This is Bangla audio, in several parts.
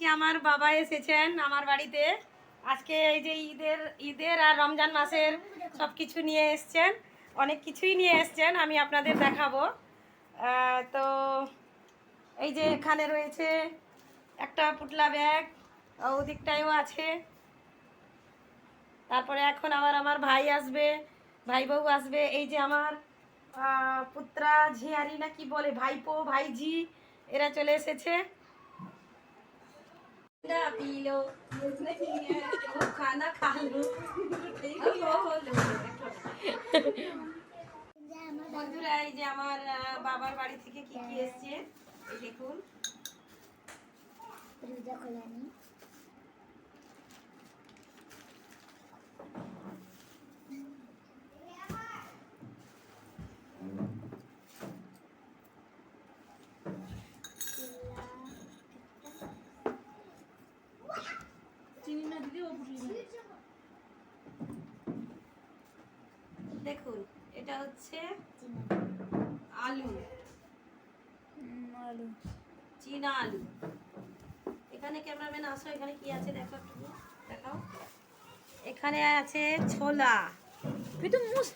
আজকে আমার বাবা এসেছেন আমার বাড়িতে। আজকে এই যে ঈদের ঈদের আর রমজান মাসের সব কিছু নিয়ে এসছেন। অনেক কিছুই নিয়ে এসছেন, আমি আপনাদের দেখাবো। তো এই যে এখানে রয়েছে একটা পুটলা ব্যাগ ওদিকটায়ও আছে। তারপরে এখন আবার আমার ভাই আসবে, ভাই বউ আসবে। এই যে আমার পুত্রা ঝিয়ারি না কি বলে, ভাইপো ভাইজি এরা চলে এসেছে। পিলো খানা খালো বন্ধুরা এই যে আমার বাবার বাড়ি থেকে কি কি এসছে? দেখুন। দেখুন এটা হচ্ছে আলু। চীনা আলু। এখানে ক্যামেরাম্যান আসো এখানে কি আছে দেখো একটু। দেখাও। এখানে আছে ছোলা। তুই তো মুস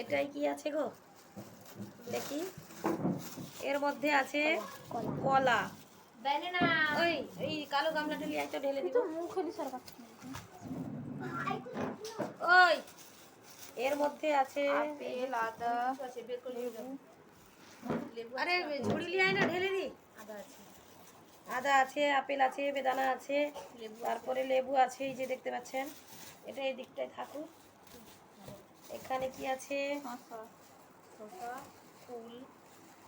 এটাই কি আছে গো? দেখি। এর মধ্যে আছে কলা। ওই এই কালো গামলাটা নিয়ে একটা ঢেলে দিব। ওই এর মধ্যে আছে আপেল আদা। আরে ঝুড়ি লিয়ে না ঢেলে দি। আদা আছে। আপেল আছে বেদানা আছে তারপরে লেবু আছে এই যে দেখতে পাচ্ছেন। এটা এই দিকটায় থাকুক। এখানে কি আছে? ফুল।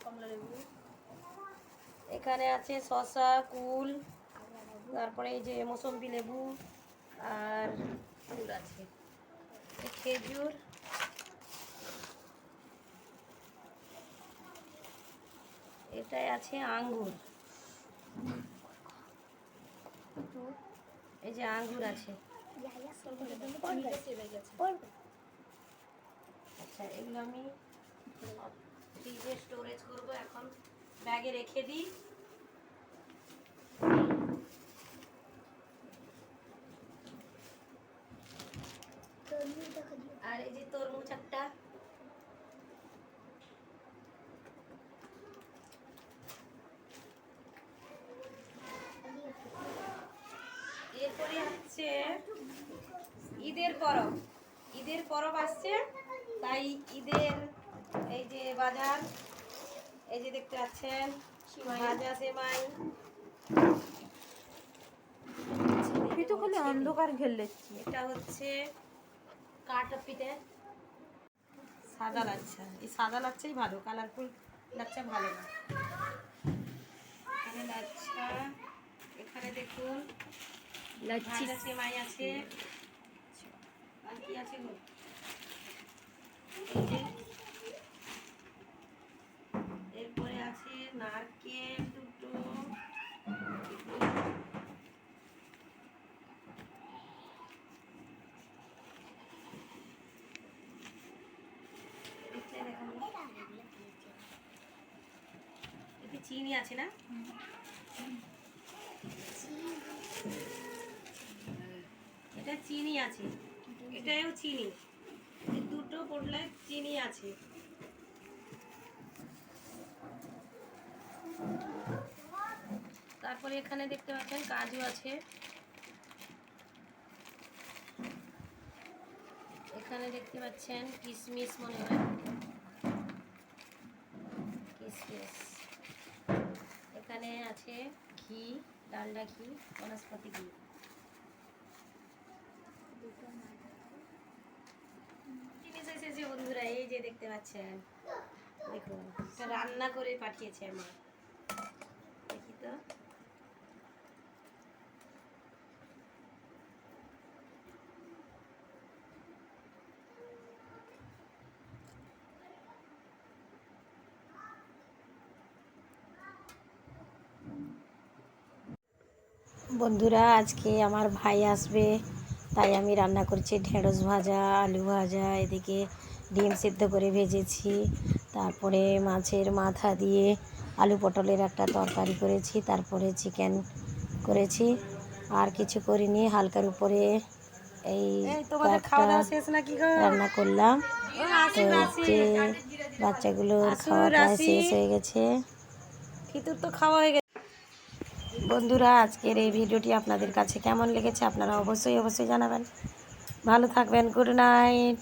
কমলা লেবু। এখানে আছে শসা কুল তারপরে এই যে মৌসম্বি লেবু আর ফুল আছে। খেজুর। এটাই আছে আঙ্গুর। এই যে আঙ্গুর আছে। আচ্ছা এগুলো আমি ফ্রিজে স্টোরেজ করব, এখন ব্যাগে রেখে দিই। আর এই যে তরমুজ একটা। এরপরে হচ্ছে ঈদের পরব। ঈদের পরব আসছে, তাই ঈদের এই যে বাজার এই যে দেখতে পাচ্ছেন ভাজা সেমাই। তো খালি অন্ধকার ঘেললেছি এটা হচ্ছে কাঠ পিঠে। সাদা লাচ্ছা। এই সাদা লাচ্ছাই ভালো কালারফুল লাচ্ছা ভালো না। এখানে লাচ্ছা এখানে দেখুন লাচ্ছি। সেমাই আছে। আর কি আছে গো এই যে। এরপরে আছে নারকেল দুটো এতে দেখাবো। এতে চিনি আছে না? এটা চিনি আছে। এটাও চিনি। দুটো পড়লে চিনি আছে। তারপরে এখানে দেখতে পাচ্ছেন কাজু আছে। এখানে দেখতে পাচ্ছেন কিশমিশ মনে হয়। কিশমিশ এখানে আছে ঘি ডালডা ঘি বনস্পতি ঘি। জিনিস এসেছে বন্ধুরা এই যে দেখতে পাচ্ছেন দেখুন রান্না করে পাঠিয়েছে আমার। দেখি তো। বন্ধুরা আজকে আমার ভাই আসবে। তাই আমি রান্না করছি ঢেঁড়স ভাজা আলু ভাজা এদিকে ডিম সিদ্ধ করে ভেজেছি। তারপরে মাছের মাথা দিয়ে আলু পটলের একটা তরকারি করেছি তারপরে চিকেন করেছি। আর কিছু করিনি হালকার উপরে এই রান্না করলাম। তো বাচ্চাগুলোর খাওয়া প্রায় শেষ হয়ে গেছে। ফিতুর তো খাওয়া হয়ে গেছে। বন্ধুরা, আজকের এই ভিডিওটি আপনাদের কাছে কেমন লেগেছে আপনারা অবশ্যই অবশ্যই জানাবেন। ভালো থাকবেন গুড নাইট